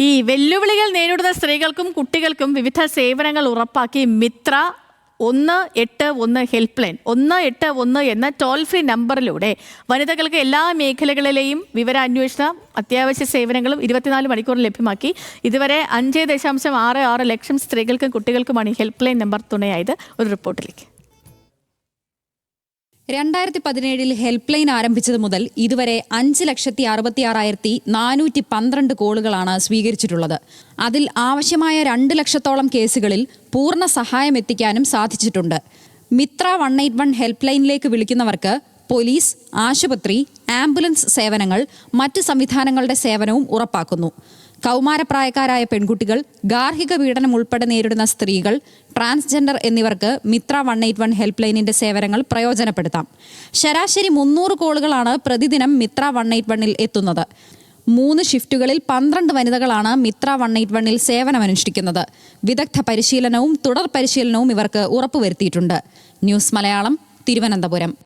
ഈ വെല്ലുവിളികൾ നേരിടുന്ന സ്ത്രീകൾക്കും കുട്ടികൾക്കും വിവിധ സേവനങ്ങൾ ഉറപ്പാക്കി മിത്ര ഒന്ന് എട്ട് ഒന്ന് ഹെൽപ്പ് ലൈൻ ഒന്ന് എട്ട് ഒന്ന് എന്ന ടോൾ ഫ്രീ നമ്പറിലൂടെ വനിതകൾക്ക് എല്ലാ മേഖലകളിലെയും വിവരാന്വേഷണം അത്യാവശ്യ സേവനങ്ങളും ഇരുപത്തിനാല് മണിക്കൂർ ലഭ്യമാക്കി. ഇതുവരെ അഞ്ച് ദശാംശം ആറ് ആറ് ലക്ഷം സ്ത്രീകൾക്കും കുട്ടികൾക്കുമാണ് ഹെൽപ്പ് ലൈൻ നമ്പർ തുണയായത്. ഒരു റിപ്പോർട്ടിലേക്ക്. രണ്ടായിരത്തി പതിനേഴിൽ ഹെൽപ്പ് ലൈൻ ആരംഭിച്ചത് മുതൽ ഇതുവരെ അഞ്ച് ലക്ഷത്തി അറുപത്തി ആറായിരത്തി നാനൂറ്റി പന്ത്രണ്ട് കോളുകളാണ് സ്വീകരിച്ചിട്ടുള്ളത്. അതിൽ ആവശ്യമായ രണ്ട് ലക്ഷത്തോളം കേസുകളിൽ പൂർണ സഹായം എത്തിക്കാനും സാധിച്ചിട്ടുണ്ട്. Mitra one eight one help ലൈനിലേക്ക് വിളിക്കുന്നവർക്ക് പോലീസ് ആശുപത്രി ആംബുലൻസ് സേവനങ്ങൾ മറ്റ് സംവിധാനങ്ങളുടെ സേവനവും ഉറപ്പാക്കുന്നു. കൗമാരപ്രായക്കാരായ പെൺകുട്ടികൾ ഗാർഹിക പീഡനം ഉൾപ്പെടെ നേരിടുന്ന സ്ത്രീകൾ ട്രാൻസ്ജെൻഡർ എന്നിവർക്ക് Mitra one eight one help ലൈനിന്റെ സേവനങ്ങൾ പ്രയോജനപ്പെടുത്താം. ശരാശരി മുന്നൂറ് കോളുകളാണ് പ്രതിദിനം മിത്ര വൺ എയ്റ്റ് വണ്ണിൽ എത്തുന്നത്. മൂന്ന് ഷിഫ്റ്റുകളിൽ പന്ത്രണ്ട് വനിതകളാണ് മിത്ര വൺ എയ്റ്റ് വണ്ണിൽ സേവനമനുഷ്ഠിക്കുന്നത്. വിദഗ്ധ പരിശീലനവും തുടർ പരിശീലനവും ഇവർക്ക് ഉറപ്പുവരുത്തിയിട്ടുണ്ട്. ന്യൂസ് മലയാളം തിരുവനന്തപുരം.